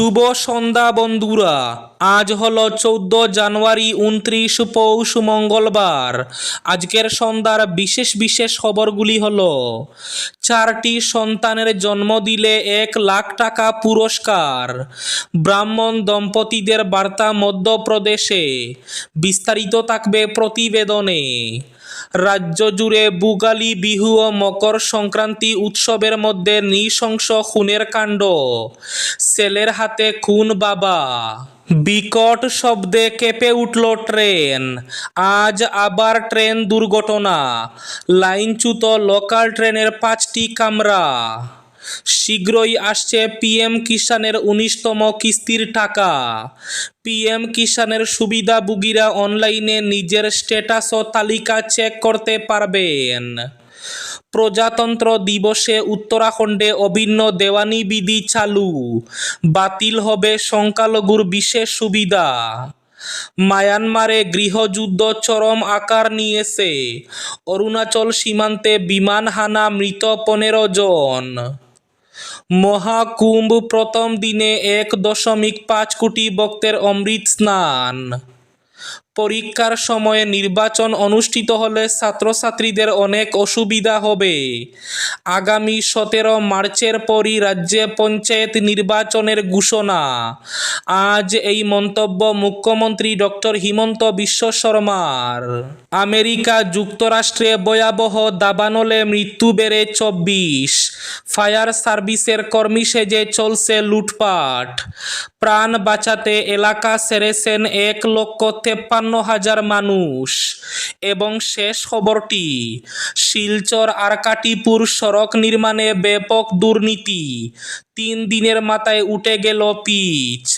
শুভ সন্ধ্যা, বন্ধুরা। আজ হলো চৌদ্দ জানুয়ারি উনত্রিশ পৌষ মঙ্গলবার। আজকের সন্ধ্যার বিশেষ বিশেষ খবরগুলি হলো, চারটি সন্তানের জন্ম দিলে এক লাখ টাকা পুরস্কার। ব্রাহ্মণ দম্পতিদের বার্তা মধ্যপ্রদেশে। বিস্তারিত থাকবে প্রতিবেদনে। রাজ্য জুড়ে বুগালি, বিহু ও মকর সংক্রান্তি উৎসবের মধ্যে নৃশংস খুনের কাণ্ড। ছেলের হাতে খুন বাবা। বিকট শব্দে কেঁপে উঠল ট্রেন। আজ আবার ট্রেন দুর্ঘটনা। লাইনচ্যুত লোকাল ট্রেনের পাঁচটি কামরা। শীঘ্রই আসছে পিএম কিষানের উনিশতম কিস্তির টাকা। পিএম কিষানের সুবিধাভোগীরা অনলাইনে নিজের স্ট্যাটাস ও তালিকা চেক করতে পারবেন। প্রজাতন্ত্র দিবসে উত্তরাখণ্ডে অভিন্ন দেওয়ানি বিধি চালু। বাতিল হবে সংখ্যালঘুর বিশেষ সুবিধা। মায়ানমারে গৃহযুদ্ধ চরম আকার নিয়েছে। অরুণাচল সীমান্তে বিমান হানা মৃত পনেরো জন। মহাকুম্ভ প্রথম দিনে এক দশমিক পাঁচ কোটি ভক্তের অমৃত স্নান। পরীক্ষার সময়ে নির্বাচন অনুষ্ঠিত হলে ছাত্রছাত্রীদের অনেক অসুবিধা হবে। আগামী সতেরো মার্চের পরই রাজ্যে পঞ্চায়েত নির্বাচনের ঘোষণা। আজ এই মন্তব্য মুখ্যমন্ত্রী ডক্টর হিমন্ত বিশ্ব শর্মার। আমেরিকা যুক্তরাষ্ট্রে ভয়াবহ দাবানলে মৃত্যু বেড়ে চব্বিশ। ফায়ার সার্ভিসের কর্মী সেজে চলছে লুটপাট। প্রাণ বাঁচাতে এলাকা সেরেছেন এক লক্ষ তেপ্পান্ন হাজার মানুষ। এবং শেষ খবরটি, শিলচর আরকাটিপুর সড়ক নির্মাণে ব্যাপক দুর্নীতি। তিন দিনের মাথায় উঠে গেল পিচ।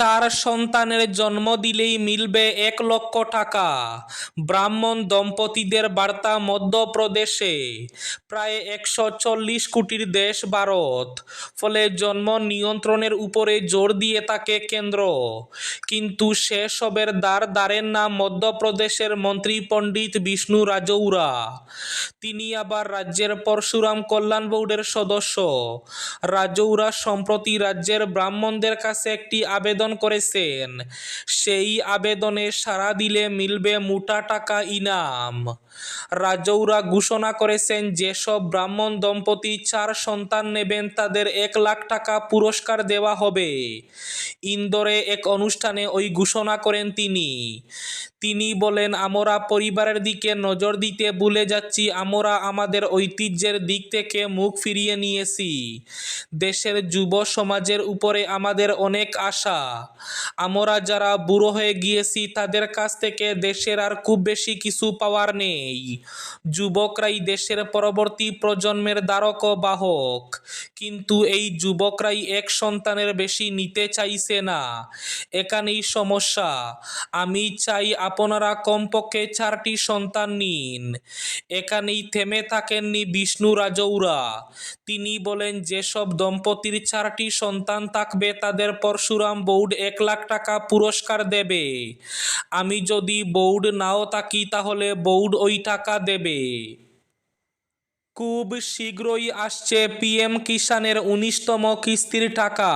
চার সন্তানের জন্ম দিলেই মিলবে এক লক্ষ টাকা। ব্রাহ্মণ দম্পতিদের বার্তা মধ্যপ্রদেশে। প্রায় একশো চল্লিশ কোটির দেশ ভারত। ফলে জন্ম নিয়ন্ত্রণের উপরে জোর দিয়ে থাকে কেন্দ্র। কিন্তু সেসবের দ্বার দ্বারেন না মধ্যপ্রদেশের মন্ত্রী পণ্ডিত বিষ্ণু রাজৌরা। তিনি আবার রাজ্যের পরশুরাম কল্যাণ বোর্ডের সদস্য। রাজৌরা সম্প্রতি রাজ্যের ব্রাহ্মণদের কাছে একটি আবেদন করেছেন। সেই আবেদনে সাড়া দিলে মিলবে মোটা টাকা ইনাম। রাজৌরা ঘোষণা করেছেন, যেসব ব্রাহ্মণ দম্পতি চার সন্তান নেবেন, তাদের এক লাখ টাকা পুরস্কার দেওয়া হবে। ইন্দোরে এক অনুষ্ঠানে ওই ঘোষণা করেন তিনি। তিনি বলেন, আমরা পরিবারের দিকে নজর দিতে ভুলে যাচ্ছি। আমরা আমাদের ঐতিহ্যের দিক থেকে মুখ ফিরিয়ে নিয়েছি। দেশের যুব সমাজের উপরে আমাদের অনেক আশা। আমরা যারা বুড়ো হয়ে গিয়েছি, তাদের কাছ থেকে দেশের আর খুব বেশি কিছু পাওয়ার নেই। যুবকরাই দেশের পরবর্তী প্রজন্মের দ্বারক বাহক। কিন্তু এই যুবকরাই এক সন্তানের বেশি নিতে চাইছে না। এখানেই সমস্যা। আমি চাই আপনারা কমপক্ষে চারটি সন্তান নিন। এখানেই থেমে থাকেননি বিষ্ণু রাজৌরা। তিনি বলেন, যেসব দম্পতির চারটি সন্তান থাকবে, তাদের পরশুরাম বোর্ড এক লাখ টাকা পুরস্কার দেবে। আমি যদি বোর্ড নাও থাকি, তাহলে বোর্ড ওই টাকা দেবে। খুব শীঘ্রই আসছে পিএম কিষানের উনিশতম কিস্তির টাকা।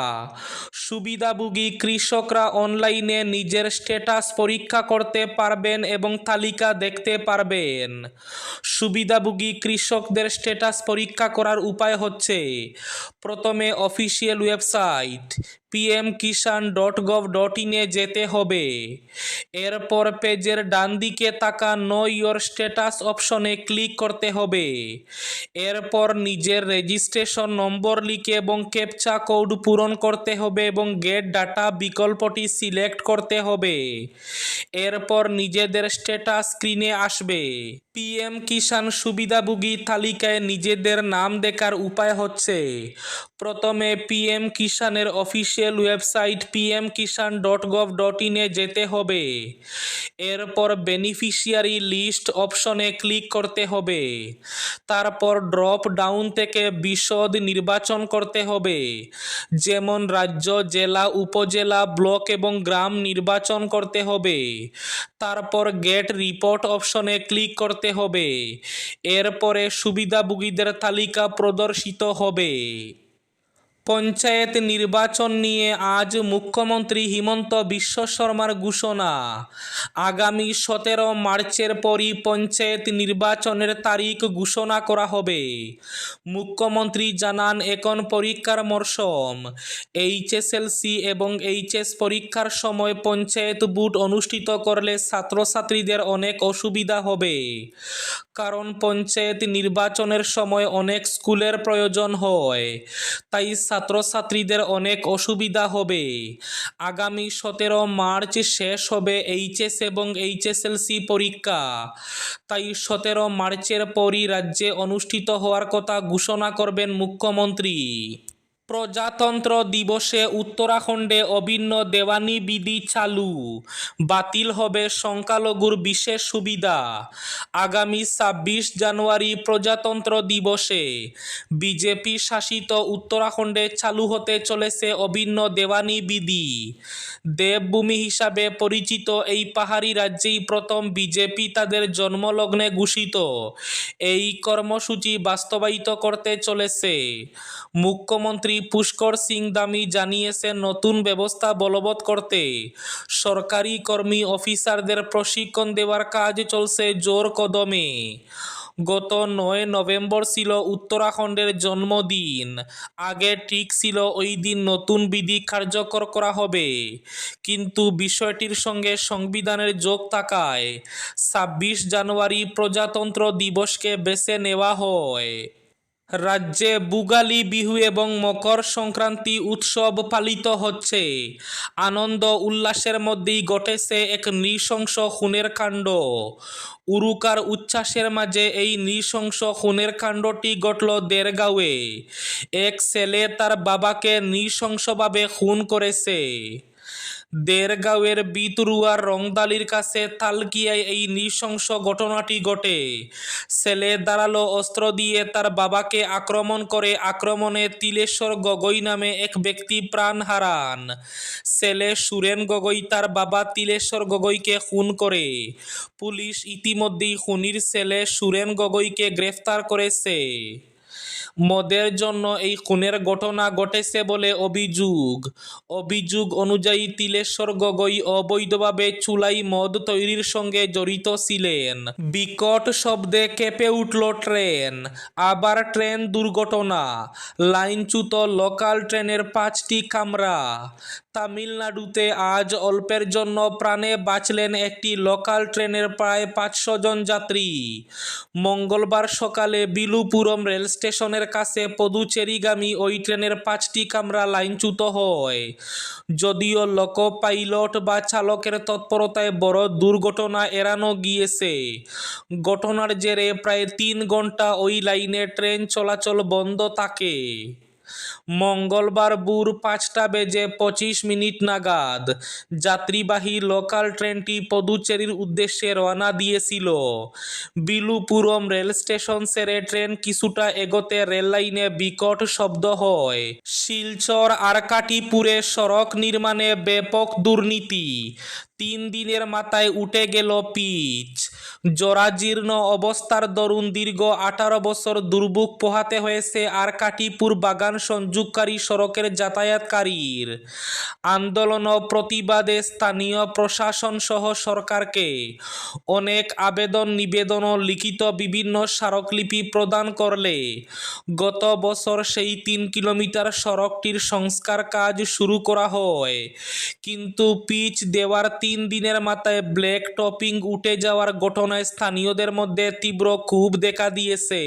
সুবিধাভোগী কৃষকরা অনলাইনে নিজের স্ট্যাটাস পরীক্ষা করতে পারবেন এবং তালিকা দেখতে পারবেন। সুবিধাভোগী কৃষকদের স্ট্যাটাস পরীক্ষা করার উপায় হচ্ছে, প্রথমে official website PM Kisan dot gov dot ইনে যেতে হবে। এরপর পেজের ডান দিকে থাকা নো ইয়োর স্ট্যাটাস অপশনে ক্লিক করতে হবে। এরপর নিজের রেজিস্ট্রেশন নম্বর লিখে এবং ক্যাপচা কোড পূরণ করতে হবে এবং গেট ডাটা বিকল্পটি সিলেক্ট করতে হবে। এরপর নিজেদের স্ট্যাটাস স্ক্রিনে আসবে। পিএম কিষাণ সুবিধাভোগী তালিকায় নিজেদের নাম দেখার উপায় হচ্ছে, প্রথমে PM কিষাণের official website PM Kisan dot gov dot ইনে যেতে হবে, এরপর বেনিফিশিয়ারি লিস্ট অপশনে ক্লিক করতে হবে, তারপর ড্রপ ডাউন থেকে বিশদ নির্বাচন করতে হবে, যেমন রাজ্য, জেলা, উপজেলা, ব্লক এবং গ্রাম নির্বাচন করতে হবে তারপর গেট রিপোর্ট অপশনে ক্লিক করতে হবে। এরপরে সুবিধাভোগীদের তালিকা প্রদর্শিত হবে। পঞ্চায়েত নির্বাচন নিয়ে আজ মুখ্যমন্ত্রী হিমন্ত বিশ্ব শর্মার ঘোষণা। আগামী সতেরো মার্চের পরই পঞ্চায়েত নির্বাচনের তারিখ ঘোষণা করা হবে। মুখ্যমন্ত্রী জানান, এখন পরীক্ষার মরশুম এইচএসএলসি এবং এইচএস পরীক্ষার সময় পঞ্চায়েত বুট অনুষ্ঠিত করলে ছাত্রছাত্রীদের অনেক অসুবিধা হবে। কারণ পঞ্চায়েত নির্বাচনের সময় অনেক স্কুলের প্রয়োজন হয়, তাই ছাত্রছাত্রীদের অনেক অসুবিধা হবে। আগামী সতেরো মার্চ শেষ হবে এইচএস এবং এইচএসএলসি পরীক্ষা, তাই সতেরো মার্চের পরই রাজ্যে অনুষ্ঠিত হওয়ার কথা ঘোষণা করবেন মুখ্যমন্ত্রী। প্রজাতন্ত্র দিবসে উত্তরাখণ্ডে অভিন্ন দেওয়ানি বিধি চালু। বাতিল হবে সংখ্যালঘুর বিশেষ সুবিধা। আগামী ছাব্বিশ জানুয়ারি প্রজাতন্ত্র দিবসে বিজেপি শাসিত উত্তরাখণ্ডে চালু হতে চলেছে অভিন্ন দেওয়ানি বিধি। দেবভূমি হিসাবে পরিচিত এই পাহাড়ি রাজ্যেই প্রথম বিজেপি তাদের জন্মলগ্নে ঘোষিত। এই কর্মসূচি বাস্তবায়িত করতে চলেছে। মুখ্যমন্ত্রী পুষ্কর সিং দামি জানিয়েছেন নতুন ব্যবস্থা বলবৎ করতে। সরকারি কর্মী অফিসারদের প্রশিক্ষণ দেওয়ার কাজ চলছে জোর কদমে। গত নয় নভেম্বর ছিল উত্তরাখণ্ডের জন্মদিন। আগে ঠিক ছিল ওই দিন নতুন বিধি কার্যকর করা হবে। কিন্তু বিষয়টির সঙ্গে সংবিধানের যোগ থাকায় ছাব্বিশ জানুয়ারি প্রজাতন্ত্র দিবসকে বেছে নেওয়া হয়। রাজ্যে বুগালি, বিহু এবং মকর সংক্রান্তি উৎসব পালিত হচ্ছে। আনন্দ উল্লাসের মধ্যেই ঘটেছে এক নৃশংস খুনের কাণ্ড। উরুকার উচ্ছ্বাসের মাঝে এই নৃশংস খুনের কাণ্ডটি ঘটল দেরগাঁওয়ে এক ছেলে তার বাবাকে নৃশংসভাবে খুন করেছে। দেরগাঁওয়ের বিতরুয়ার রংদালির কাছে তালকিয়ায় এই নৃশংস ঘটনাটি ঘটে। ছেলে দাঁড়াল অস্ত্র দিয়ে তার বাবাকে আক্রমণ করে। আক্রমণে তিলেশ্বর গগৈ নামে এক ব্যক্তি প্রাণ হারান। ছেলে সুরেন গগৈ তার বাবা তিলেশ্বর গগৈকে খুন করে। পুলিশ ইতিমধ্যেই খুনির ছেলে সুরেন গগৈকে গ্রেফতার করেছে। মদের জন্য এই খুনের ঘটনা ঘটেছে বলে অভিযোগ। অভিযোগ অনুযায়ী তিলেশ্বর গগৈ অবৈধভাবে চুলাই মদ তৈরির সঙ্গে জড়িত ছিলেন। বিকট শব্দে কেঁপে উঠল ট্রেন। আবার ট্রেন দুর্ঘটনা। লাইনচ্যুত লোকাল ট্রেনের পাঁচটি কামরা। তামিলনাড়ুতে আজ অল্পের জন্য প্রাণে বাঁচলেন একটি লোকাল ট্রেনের প্রায় পাঁচশো জন যাত্রী। মঙ্গলবার সকালে বিলুপুরম রেল স্টেশনের কাছে পদুচেরিগামী ওই ট্রেনের পাঁচটি কামরা লাইনচ্যুত হয়। যদিও লোক পাইলট বা চালকের তৎপরতায় বড় দুর্ঘটনা এড়ানো গিয়েছে। ঘটনার জেরে প্রায় তিন ঘণ্টা ওই লাইনে ট্রেন চলাচল বন্ধ থাকে। মঙ্গলবার ভোর পাঁচটা বেজে পঁচিশ মিনিট নাগাদ যাত্রীবাহী লোকাল ট্রেনটি পদুচেরির উদ্দেশ্যে রওনা দিয়েছিল। বিলুপুরম রেল স্টেশন সেরে ট্রেন কিছুটা এগোতে রেল লাইনে বিকট শব্দ হয়। শিলচর, আরকাটিপুরে সড়ক নির্মাণে ব্যাপক দুর্নীতি। তিন দিনের মাথায় উঠে গেল পিচ। জরাজীর্ণ অবস্থার দরুন দীর্ঘ আঠারো বছর দুর্ভোগ পোহাতে হয়েছে আর কাটিপুর বাগান সংযোগকারী সড়কের যাতায়াতকারীর। আন্দোলন ও প্রতিবাদে স্থানীয় প্রশাসন সহ সরকারকে অনেক আবেদন, নিবেদন ও লিখিত বিভিন্ন স্মারকলিপি প্রদান করলে গত বছর সেই তিন কিলোমিটার সড়কটির সংস্কার কাজ শুরু করা হয়। কিন্তু পিচ দেওয়ার তিন দিনের মাথায় ব্ল্যাক টপিং উঠে যাওয়ার ঘটনায় স্থানীয়দের মধ্যে তীব্র ক্ষোভ দেখা দিয়েছে।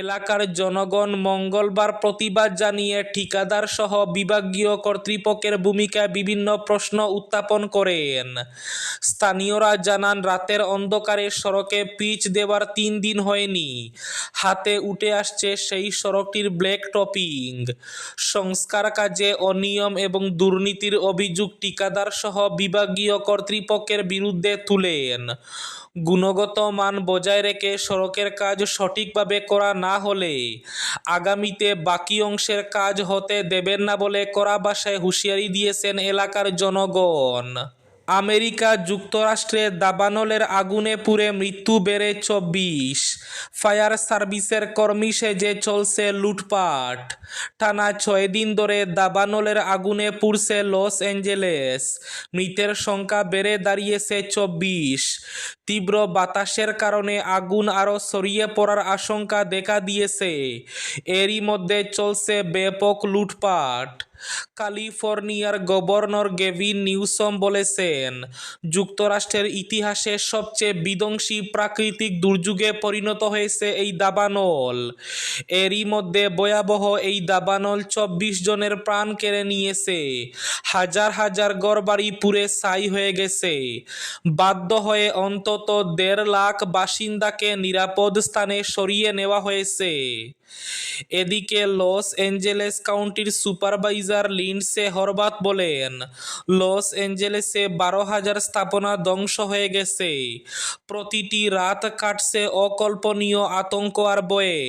এলাকার জনগণ মঙ্গলবার প্রতিবাদ জানিয়ে ঠিকাদার সহ বিভাগীয় কর্তৃপক্ষের ভূমিকায় বিভিন্ন প্রশ্ন উত্থাপন করেন। স্থানীয়রা জানান, রাতের অন্ধকারে সড়কে পিচ দেওয়ার তিন দিন হয়নি। হাতে উঠে আসছে সেই সড়কটির ব্ল্যাক টপিং। সংস্কার কাজে অনিয়ম এবং দুর্নীতির অভিযোগ ঠিকাদার সহ বিভাগীয় কর্তৃপক্ষের বিরুদ্ধে তুলেন। গুণগত মান বজায় রেখে সড়কের কাজ সঠিকভাবে করা না হলে আগামীতে বাকি অংশের কাজ হতে দেবেন না বলে করা বাসায় হুঁশিয়ারি দিয়েছেন এলাকার জনগণ। আমেরিকা যুক্তরাষ্ট্রে দাবানলের আগুনে পুড়ে মৃত্যু বেড়ে চব্বিশ। ফায়ার সার্ভিসের কর্মী সেজে চলছে লুটপাট। টানা ছয় দিন ধরে দাবানলের আগুনে পুড়ছে লস অ্যাঞ্জেলেস। মৃতের সংখ্যা বেড়ে দাঁড়িয়েছে চব্বিশ। তীব্র বাতাসের কারণে আগুন আরও ছড়িয়ে পড়ার আশঙ্কা দেখা দিয়েছে। এরই মধ্যে চলছে ব্যাপক লুটপাট। ক্যালিফোর্নিয়ার গভর্নর গেভিন নিউসম বলেছেন, যুক্তরাষ্ট্রের ইতিহাসে সবচেয়ে বিধ্বংসী প্রাকৃতিক দুর্যোগে পরিণত হয়েছে এই দাবানল। এরই মধ্যে ভয়াবহ এই দাবানল চব্বিশ জনের প্রাণ কেড়ে নিয়েছে। হাজার হাজার ঘরবাড়ি পুড়ে ছাই হয়ে গেছে। বাধ্য হয়ে অন্তত দেড় লাখ বাসিন্দাকে নিরাপদ স্থানে সরিয়ে নেওয়া হয়েছে। এদিকে লস অ্যাঞ্জেলেস কাউন্টির সুপারভাইজার লিন্ডসে হরবাত বলেন, লস অ্যাঞ্জেলেসে বারো হাজার স্থাপনা ধ্বংস হয়ে গেছে। প্রতিটি রাত কাটছে অকল্পনীয় আতঙ্ক আর বয়ে।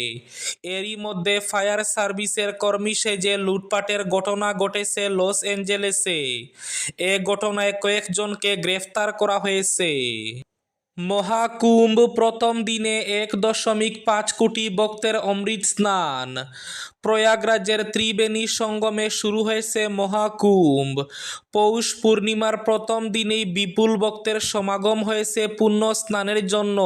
এরই মধ্যে ফায়ার সার্ভিসের কর্মী সেজে লুটপাটের ঘটনা ঘটেছে লস অ্যাঞ্জেলেসে এ ঘটনায় কয়েকজনকে গ্রেফতার করা হয়েছে। মহাকুম্ভ প্রথম দিনে এক দশমিক পাঁচ কোটি ভক্তের অমৃত স্নান। প্রয়াগরাজের ত্রিবেণী সঙ্গমে শুরু হয়েছে মহাকুম্ভ। পৌষ পূর্ণিমার প্রথম দিনেই বিপুল ভক্তের সমাগম হয়েছে পুণ্য স্নানের জন্য।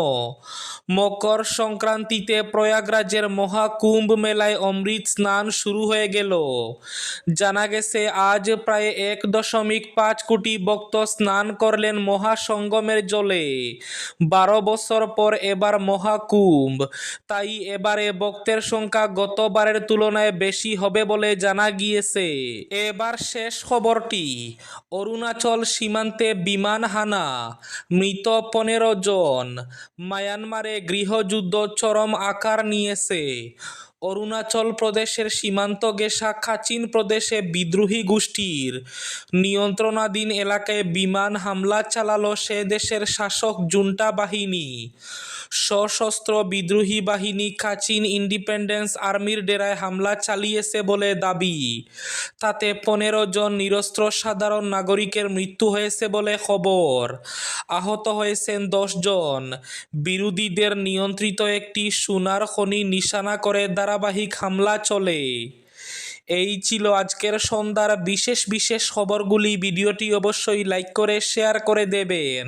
মকর সংক্রান্তিতে প্রয়াগরাজের মহাকুম্ভ মেলায় অমৃত স্নান শুরু হয়ে গেল। জানা গেছে, আজ প্রায় এক দশমিক পাঁচ কোটি ভক্ত স্নান করলেন মহাসঙ্গমের জলে। বারো বছর পর এবার মহাকুম্ভ। তাই এবারে ভক্তের সংখ্যা গতবারের তুলনায় বেশি হবে বলে জানা গিয়েছে। এবার শেষ খবরটি, অরুণাচল সীমান্তে বিমান হানা, মৃত পনেরো জন, মায়ানমারে গৃহযুদ্ধ চরম আকার নিয়েছে। অরুণাচল প্রদেশের সীমান্ত গেসা খাচিন প্রদেশে বিদ্রোহী গোষ্ঠীর নিয়ন্ত্রণাধীন এলাকায় বিমান হামলা চালালো সে দেশের শাসক জুন্টা বাহিনী। সশস্ত্র বিদ্রোহী বাহিনী কাচিন ইন্ডিপেন্ডেন্স আর্মির ডেরায় হামলা চালিয়েছে বলে দাবি। তাতে পনেরো জন নিরস্ত্র সাধারণ নাগরিকের মৃত্যু হয়েছে বলে খবর। আহত হয়েছেন দশজন বিরোধীদের নিয়ন্ত্রিত একটি সোনার খনি নিশানা করে ধারাবাহিক হামলা চলে। এই ছিল আজকের সন্ধ্যার বিশেষ বিশেষ খবরগুলি। ভিডিওটি অবশ্যই লাইক করে শেয়ার করে দেবেন।